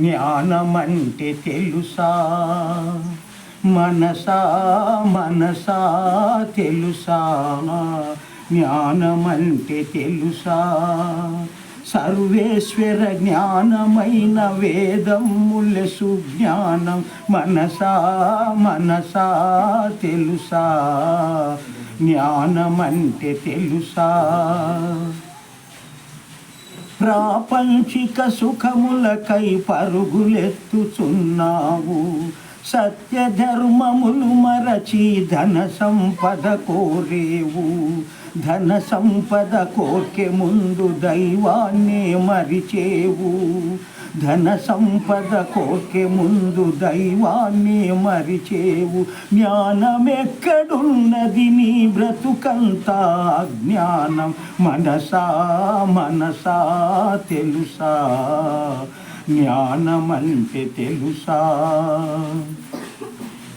జ్ఞానమంటే తెలుసా? మనసా మనసా తెలుసా? జ్ఞానమంటే తెలుసా? సర్వేశ్వర జ్ఞానమైన వేదముల సుజ్ఞానం మనసా మనసా తెలుసా? జ్ఞానమంటే తెలుసా? ప్రాపంచిక సుఖములకై పరుగులెత్తుచున్నావు. సత్య ధర్మములు మరచి ధన సంపద కోరేవు. ధన సంపద కోర్కె ముందు దైవాన్నే మరిచేవు. ధన సంపద కోకే ముందు దైవాన్ని మరిచేవు. జ్ఞానమెక్కడున్నది నీ బ్రతుకంతా జ్ఞానం. మనసా మనసా తెలుసా? జ్ఞానమంటే తెలుసా?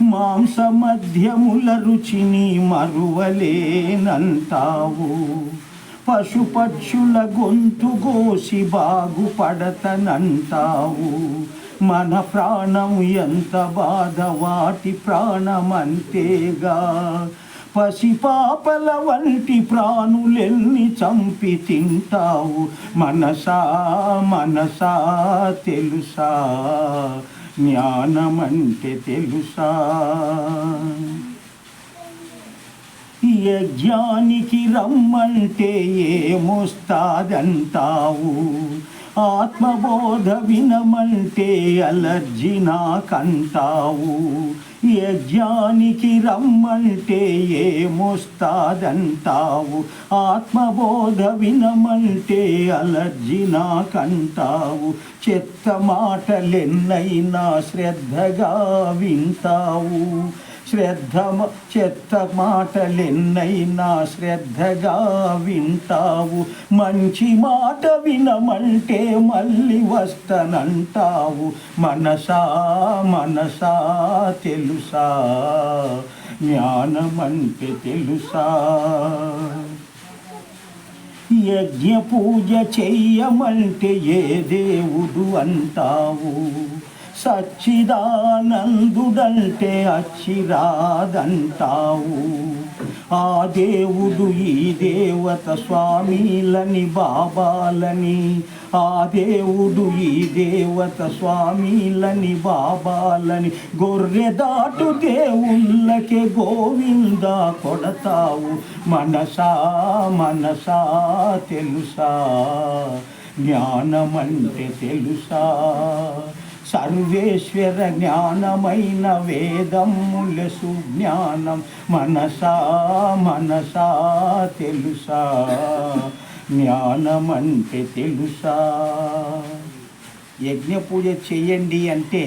మాంస మధ్యముల రుచిని మరువలేనంటావు. పశుపక్షుల గొంతు గోసి బాగుపడతనంటావు. మన ప్రాణం ఎంత బాధ వాటి ప్రాణమంతేగా. పసిపాపల వంటి ప్రాణులెల్ని చంపి తింటావు. మనసా మనసా తెలుసా. జ్ఞానమంటే తెలుసా. యజ్ఞానికి రమ్మంటే ఏమొస్తాదంటావు? ఆత్మబోధ వినమంటే అలర్జీ నాకంటావు. యజ్ఞానికి రమ్మంటే ఏమొస్తాదంటావు? ఆత్మబోధ వినమంటే అలర్జీ నాకంటావు. చెత్త మాటలెన్నైనా శ్రద్ధగా వింటావు. శ్రద్ధ మ- చెత్త మాటలెన్నైనా శ్రద్ధగా వింటావు. మంచి మాట వినమంటే మళ్ళీ వస్తానంటావు. మనసా మనసా తెలుసా? జ్ఞానమంటే తెలుసా? యజ్ఞ పూజ చెయ్యమంటే ఏ దేవుడు అంటావు? సచ్చిదానందుడంటే అచ్చిరాదంటావు. ఆ దేవుడు ఈ దేవత స్వామీలని బాబాలని. ఆ దేవుడు ఈ దేవత స్వామీలని బాబాలని. గొర్రె దాటు దేవుళ్ళకే గోవింద కొడతావు. మనసా మనసా తెలుసా? జ్ఞానమంటే తెలుసా? సర్వేశ్వర జ్ఞానమైన వేదముల సుజ్ఞానం మనసా మనసా తెలుసా? జ్ఞానమంటే తెలుసా? యజ్ఞ పూజ చెయ్యండి అంటే